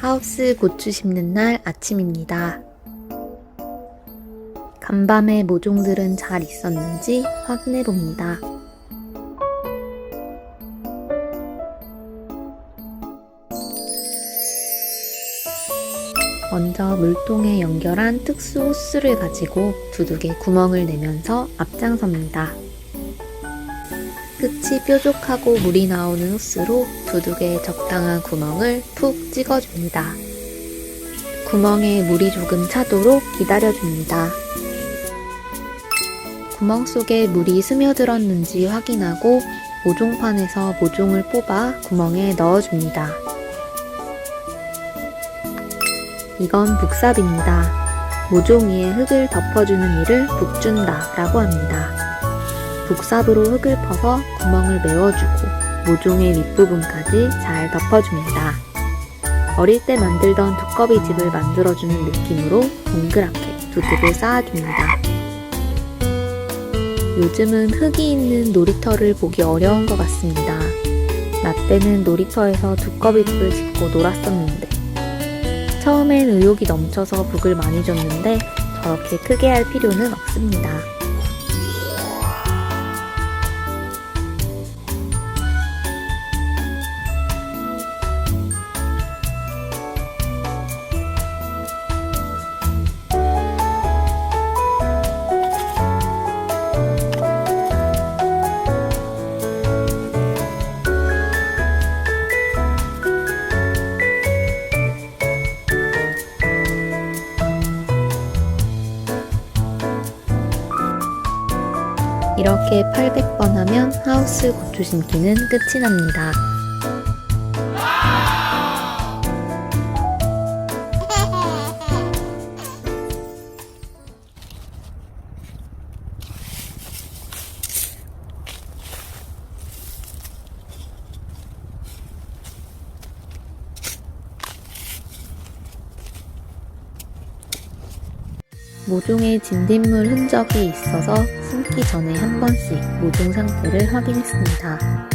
하우스 고추 심는 날 아침입니다. 간밤에 모종들은 잘 있었는지 확인해 봅니다. 먼저 물통에 연결한 특수 호스를 가지고 두둑에 구멍을 내면서 앞장섭니다. 끝이 뾰족하고 물이 나오는 호스로 두둑에 적당한 구멍을 푹 찍어줍니다. 구멍에 물이 조금 차도록 기다려줍니다. 구멍 속에 물이 스며들었는지 확인하고 모종판에서 모종을 뽑아 구멍에 넣어줍니다. 이건 북삽입니다. 모종 위에 흙을 덮어주는 일을 북준다 라고 합니다. 북삽으로 흙을 퍼서 구멍을 메워주고 모종의 윗부분까지 잘 덮어줍니다. 어릴 때 만들던 두꺼비 집을 만들어주는 느낌으로 동그랗게 두둑을 쌓아줍니다. 요즘은 흙이 있는 놀이터를 보기 어려운 것 같습니다. 나 때는 놀이터에서 두꺼비 집을 짓고 놀았었는데 처음엔 의욕이 넘쳐서 북을 많이 줬는데 저렇게 크게 할 필요는 없습니다. 이렇게 800번 하면 하우스 고추 심기는 끝이 납니다. 모종에 진딧물 흔적이 있어서 심기 전에 한 번씩 모종 상태를 확인했습니다.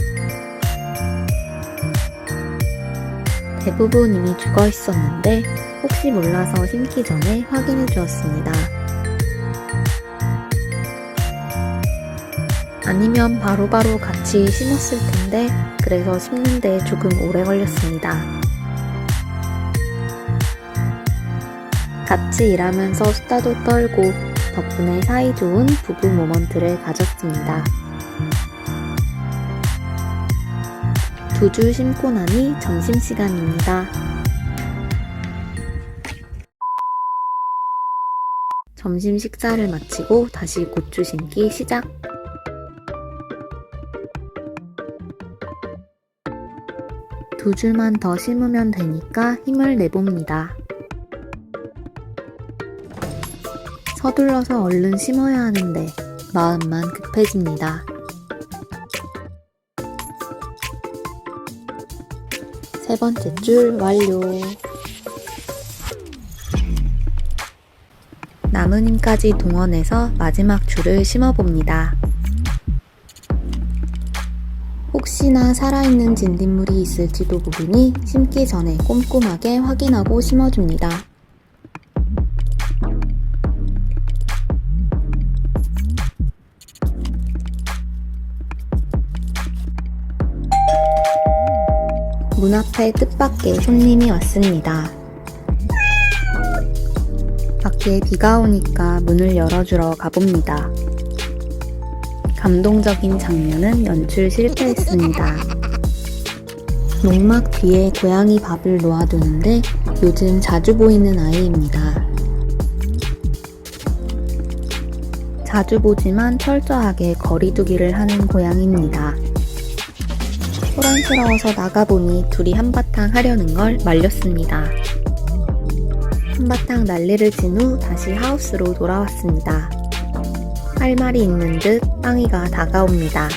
대부분 이미 죽어 있었는데 혹시 몰라서 심기 전에 확인해 주었습니다. 아니면 바로바로 같이 심었을 텐데 그래서 심는데 조금 오래 걸렸습니다. 같이 일하면서 수다도 떨고 덕분에 사이좋은 부부 모먼트를 가졌습니다. 두 줄 심고 나니 점심시간입니다. 점심 식사를 마치고 다시 고추 심기 시작! 두 줄만 더 심으면 되니까 힘을 내봅니다. 서둘러서 얼른 심어야 하는데 마음만 급해집니다. 세 번째 줄 완료. 힘까지 동원해서 마지막 줄을 심어봅니다. 혹시나 살아있는 진딧물이 있을지도 모르니 심기 전에 꼼꼼하게 확인하고 심어줍니다. 문 앞에 뜻밖의 손님이 왔습니다. 밖에 비가 오니까 문을 열어주러 가봅니다. 감동적인 장면은 연출 실패했습니다. 농막 뒤에 고양이 밥을 놓아두는데 요즘 자주 보이는 아이입니다. 자주 보지만 철저하게 거리두기를 하는 고양이입니다. 소란스러워서 나가보니 둘이 한바탕 하려는 걸 말렸습니다. 한바탕 난리를 친 후 다시 하우스로 돌아왔습니다. 할 말이 있는 듯 빵이가 다가옵니다.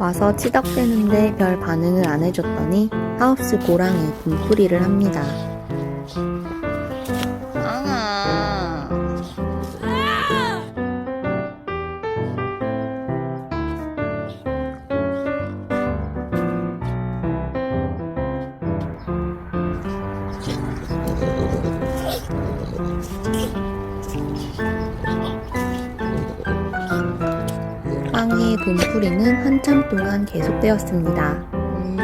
와서 치덕대는데 별 반응을 안 해줬더니 하우스 고랑에 분풀이를 합니다. 빵의 분풀이는 한참 동안 계속되었습니다. 음,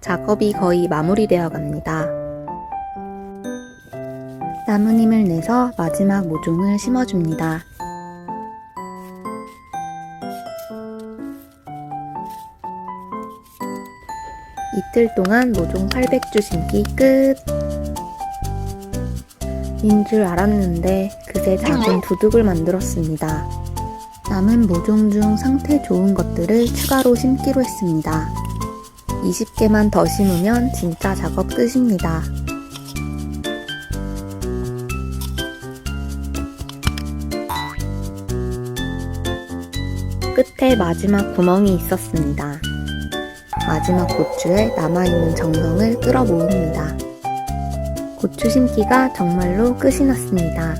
작업이 거의 마무리되어 갑니다. 나무님을 내서 마지막 모종을 심어줍니다. 이틀 동안 모종 800주 심기 끝! 인줄 알았는데 그새 작은 두둑을 만들었습니다. 남은 모종 중 상태 좋은 것들을 추가로 심기로 했습니다. 20개만 더 심으면 진짜 작업 끝입니다. 끝에 마지막 구멍이 있었습니다. 마지막 고추에 남아있는 정성을 끌어 모읍니다. 고추 심기가 정말로 끝이 났습니다.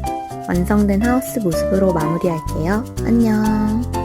완성된 하우스 모습으로 마무리할게요. 안녕.